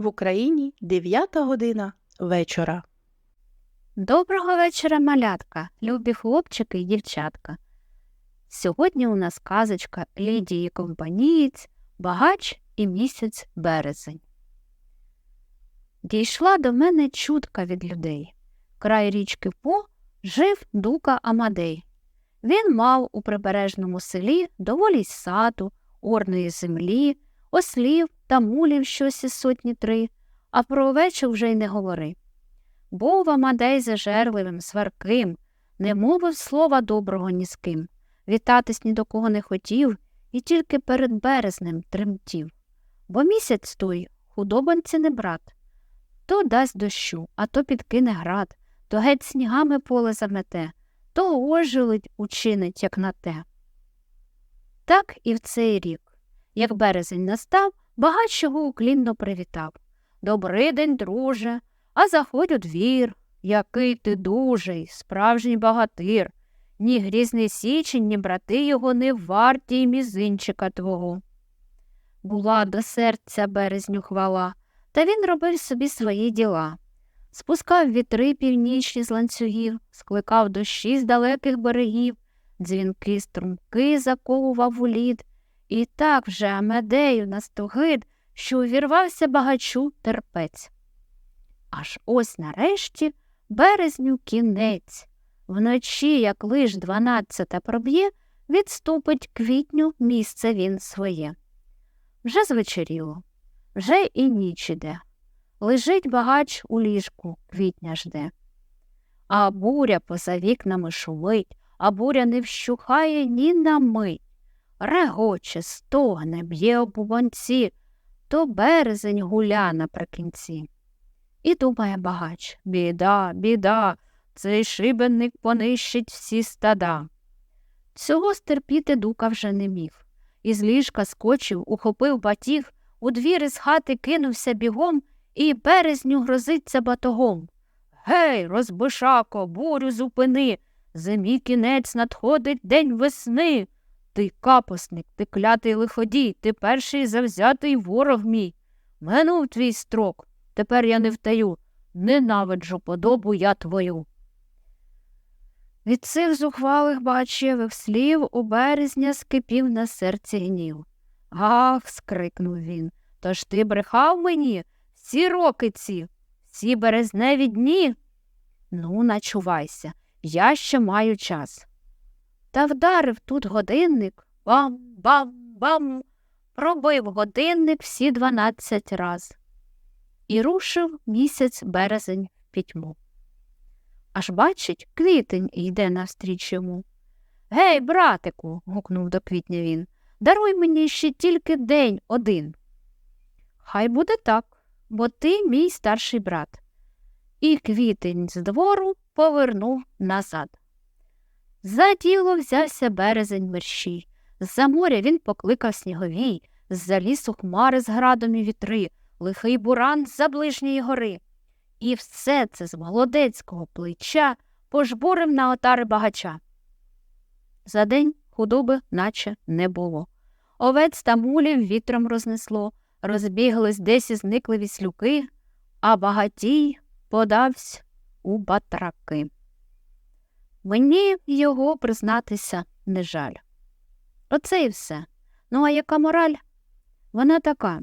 В Україні 9 година вечора. Доброго вечора, малятка, любі хлопчики і дівчатка. Сьогодні у нас казочка Лідії Компанієць, Багач і місяць березень. Дійшла до мене чутка від людей. Край річки По жив дука Амадей. Він мав у прибережному селі доволі саду, орної землі, ослів та мулів щось із сотні три, а про овечу вже й не говори. Був Амадей зажерливим, сварким, не мовив слова доброго ні з ким, вітатись ні до кого не хотів і тільки перед березнем тремтів. Бо місяць той худобанці не брат. То дасть дощу, а то підкине град, то геть снігами поле замете, то ожеледь учинить, як на те. Так і в цей рік. Як березень настав, багач його уклінно привітав. Добрий день, друже, а заходь у двір. Який ти дужий, справжній багатир. Ні грізний січень, ні брати його не варті й мізинчика твого. Була до серця березню хвала, та він робив собі свої діла. Спускав вітри північні з ланцюгів, скликав дощі з далеких берегів, дзвінки струмки заковував у лід, і так вже Амедею настогид, що увірвався багачу терпець. Аж ось нарешті березню кінець. Вночі, як лиш дванадцята проб'є, відступить квітню місце він своє. Вже звечеріло, вже і ніч іде. Лежить багач у ліжку, квітня жде. А буря поза вікнами шумить, а буря не вщухає ні на мить. Регоче, стогне, б'є обуванці, то березень гуля наприкінці. І думає багач біда, біда, цей шибеник понищить всі стада. Цього стерпіти дука вже не міг. Із ліжка скочив, ухопив батіг, у двір із хати кинувся бігом і березню грозиться батогом. Гей, розбишако, бурю зупини, зимі кінець надходить день весни. Ти капосник, ти клятий лиходій, ти перший завзятий ворог мій. Минув твій строк, тепер я не втаю, ненавиджу подобу я твою. Від цих зухвалих бачевих слів у березня скипів на серці гнів. Ах. скрикнув він. Тож ти брехав мені всі роки ці, всі березневі дні. Ну, начувайся, я ще маю час. Та вдарив тут годинник бам-бам-бам, пробив годинник всі дванадцять раз. І рушив місяць березень в пітьму. Аж бачить, квітень йде навстріч йому. Гей, братику, гукнув до квітня він, даруй мені ще тільки день один. Хай буде так, бо ти мій старший брат. І квітень з двору повернув назад. За діло взявся березень мерщій. З-за моря він покликав сніговій, з-за лісу хмари з градом і вітри, лихий буран з-за ближньої гори. І все це з молодецького плеча пожбурив на отари багача. За день худоби наче не було. Овець та мулів вітром рознесло, розбіглись десь і зникли віслюки, а багатій подавсь у батраки. Мені його признатися не жаль. Оце і все. Ну, а яка мораль? Вона така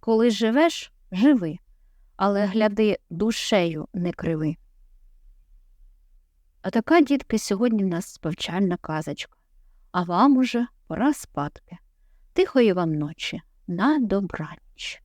коли живеш, живи, але гляди душею не криви. А така, дітки, сьогодні в нас повчальна казочка, а вам уже пора спадки. Тихої вам ночі, на добраніч.